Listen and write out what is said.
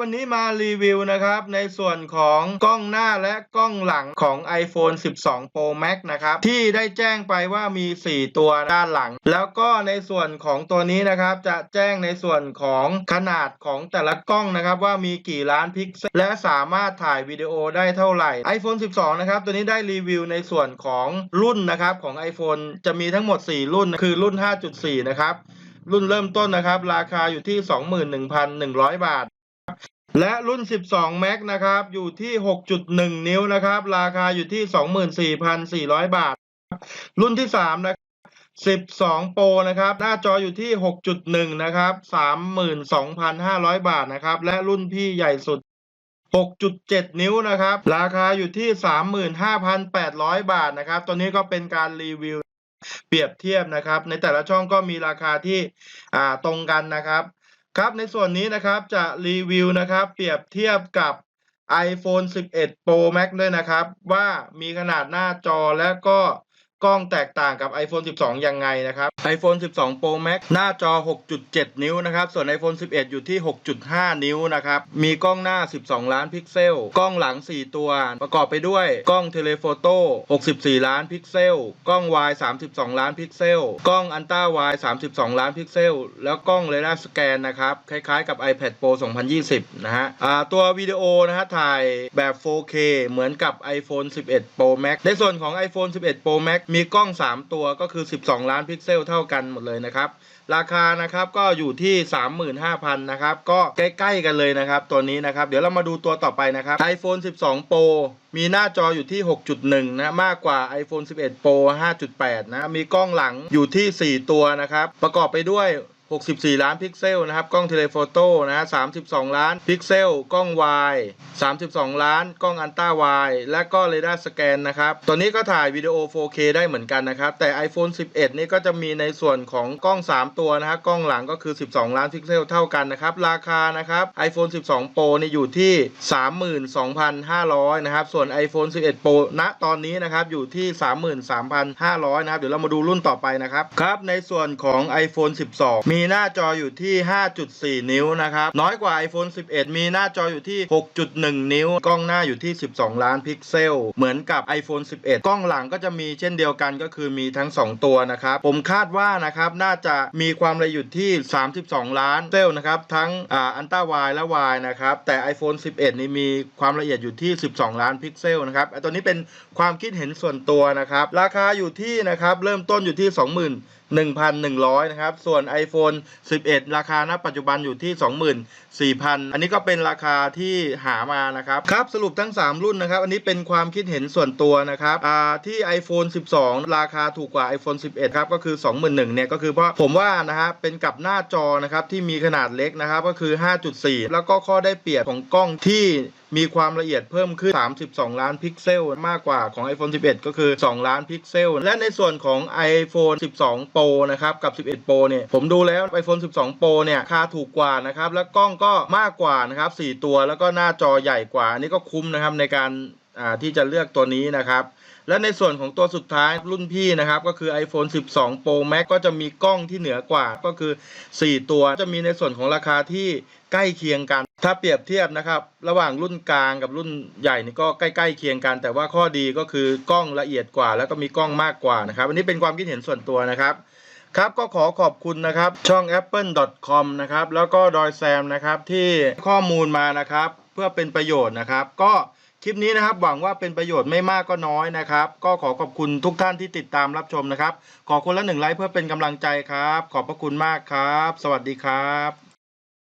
วันนี้มารีวิวนะครับในส่วนของกล้องหน้าและกล้องหลังของ iPhone 12 Pro Max นะครับที่ได้แจ้งไปว่ามี 4 ตัวด้านหลัง แล้วก็ในส่วนของตัวนี้นะครับจะแจ้งในส่วนของขนาดของแต่ละกล้องนะครับว่ามีกี่ล้านพิกเซลและสามารถถ่ายวิดีโอได้เท่าไหร่ iPhone 12 นะครับตัวนี้ได้รีวิวในส่วนของรุ่นนะครับของ iPhone จะมีทั้งหมด 4 รุ่นคือรุ่น 5.4 นะครับรุ่นเริ่มต้นนะครับ ราคาอยู่ที่ 21,100 บาท และรุ่น 12 Max นะครับ อยู่ที่ 6.1 นิ้วนะครับ ราคาอยู่ที่ 24,400 บาท รุ่นที่ 3 นะครับ 12 Pro นะครับ หน้าจออยู่ที่ 6.1 นะครับ 32,500 บาทนะครับ และรุ่นพี่ใหญ่สุด 6.7 นิ้วนะครับ ราคาอยู่ที่ 35,800 บาทนะครับ ตัวนี้ก็เป็นการรีวิวเปรียบเทียบนะครับ ในแต่ละช่องก็มีราคาที่ตรงกันนะครับ ครับในส่วนนี้นะครับจะรีวิวนะครับ เปรียบเทียบกับ iPhone 11 Pro Max ด้วยนะครับ ว่ามีขนาดหน้าจอและก็ กล้องแตกต่างกับ iPhone 12 ยังไงนะครับ iPhone 12 Pro Max หน้าจอ 6.7 นิ้วนะครับ ส่วน iPhone 11 อยู่ที่ 6.5 นิ้วนะครับ มีกล้องหน้า 12 ล้านพิกเซล กล้องหลัง 4 ตัว ประกอบไปด้วย กล้องเทเลโฟโต้ 64 ล้านพิกเซล กล้อง wide 32 ล้านพิกเซล กล้องอันต้า wide 32 ล้านพิกเซล แล้วกล้องเรดาร์สแกนนะครับ คล้ายๆกับ iPad Pro 2020 นะฮะตัววิดีโอนะฮะถ่ายแบบ 4K เหมือนกับ iPhone 11 Pro Max ในส่วนของ iPhone 11 Pro Max มีกล้อง 3 ตัวก็คือ 12 ล้านพิกเซลเท่ากันหมดเลยนะครับ ราคานะครับก็อยู่ที่ 35,000นะครับ ก็ใกล้ๆกันเลยนะครับ ตัวนี้นะครับ เดี๋ยวเรามาดูตัวต่อไปนะครับ iPhone 12 Pro มีหน้าจออยู่ที่ 6.1 นะ มากกว่า iPhone 11 Pro 5.8 นะ มีกล้องหลังอยู่ที่ 4 ตัวนะครับ ประกอบไปด้วย 64 ล้านพิกเซลนะครับกล้องเทเลโฟโต้นะฮะ32 ล้านพิกเซลกล้องวาย32 ล้านกล้องอันต้าวายและก็เรดาร์สแกนนะครับตัวนี้ก็ถ่ายวิดีโอ 4K ได้เหมือนกันนะครับแต่ iPhone 11 นี่ก็จะมีในส่วนของกล้อง 3 ตัวนะฮะกล้องหลังก็คือ 12 ล้านพิกเซลเท่ากันนะครับราคานะครับ iPhone 12 Pro นี่อยู่ที่ 32,500นะครับส่วน iPhone 11 Pro ณตอนนี้นะครับอยู่ที่ 33,500นะครับเดี๋ยวเรามาดูรุ่นต่อไปนะครับครับในส่วนของ iPhone 12 มีีหน้าจออยู่ที่ 5.4 นิ้วนะครับ น้อยกว่า iPhone 11 มีหน้าจออยู่ที่ 6.1 นิ้ว กล้องหน้าอยู่ที่ 12 ล้านพิกเซล เหมือนกับ iPhone 11 กล้องหลังก็จะมีเช่นเดียวกันก็คือมีทั้ง 2 ตัวนะครับ ผมคาดว่านะครับน่าจะมีความละเอียดอยู่ที่ 32 ล้านพิกเซลนะครับ ทั้งอ่าอันต้าวายและวายนะครับ แต่ iPhone 11 นี่มีความละเอียดอยู่ที่ 12 ล้านพิกเซลนะครับตัวนี้เป็นความคิดเห็นส่วนตัวนะครับ ราคาอยู่ที่นะครับเริ่มต้นอยู่ที่ 20,000 1,100 นะครับ ส่วน iPhone 11 ราคาณปัจจุบันอยู่ที่ 24,000 อันนี้ก็เป็นราคาที่หามานะครับ ครับสรุปทั้ง 3 รุ่นนะครับ อันนี้เป็นความคิดเห็นส่วนตัวนะครับอ่าที่ iPhone 12 ราคาถูกกว่า iPhone 11 ครับ ก็คือ 21,000เนี่ยก็คือเพราะผมว่านะฮะเป็นกับหน้าจอนะครับที่มีขนาดเล็กนะครับก็คือ 5.4 แล้วก็ข้อได้เปรียบของกล้องที่ มีความละเอียดเพิ่มขึ้น 32 ล้านพิกเซลมากกว่าของ iPhone 11 ก็คือ 2 ล้านพิกเซล และในส่วนของ iPhone 12 Pro นะครับ กับ 11 Pro เนี่ย ผมดูแล้ว iPhone 12 Pro เนี่ยราคาถูกกว่านะครับ และกล้องก็มากกว่านะครับ 4 ตัว แล้วก็หน้าจอใหญ่กว่า อันนี้ก็คุ้มนะครับในการ ที่จะเลือกตัวนี้นะครับ และในส่วนของตัวสุดท้ายรุ่นพี่นะครับ ก็คือ iPhone 12 Pro Max ก็จะมีกล้องที่เหนือกว่าก็คือ 4 ตัวจะมีในส่วนของราคาที่ใกล้เคียงกัน ถ้าเปรียบเทียบนะครับ ระหว่างรุ่นกลางกับรุ่นใหญ่นี่ก็ใกล้ๆเคียงกัน แต่ว่าข้อดีก็คือกล้องละเอียดกว่า แล้วก็มีกล้องมากกว่านะครับ อันนี้เป็นความคิดเห็นส่วนตัวนะครับครับก็ขอขอบคุณนะครับช่อง apple.com นะครับแล้วก็ดอยแซมนะครับที่ข้อมูลมานะครับ เพื่อเป็นประโยชน์นะครับ ก็ คลิปนี้นะครับหวังว่าเป็นประโยชน์ไม่มากก็น้อยนะครับ ก็ขอขอบคุณทุกท่านที่ติดตามรับชมนะครับ ขอคนละหนึ่งไลค์เพื่อเป็นกำลังใจครับ ขอบพระคุณมากครับ สวัสดีครับ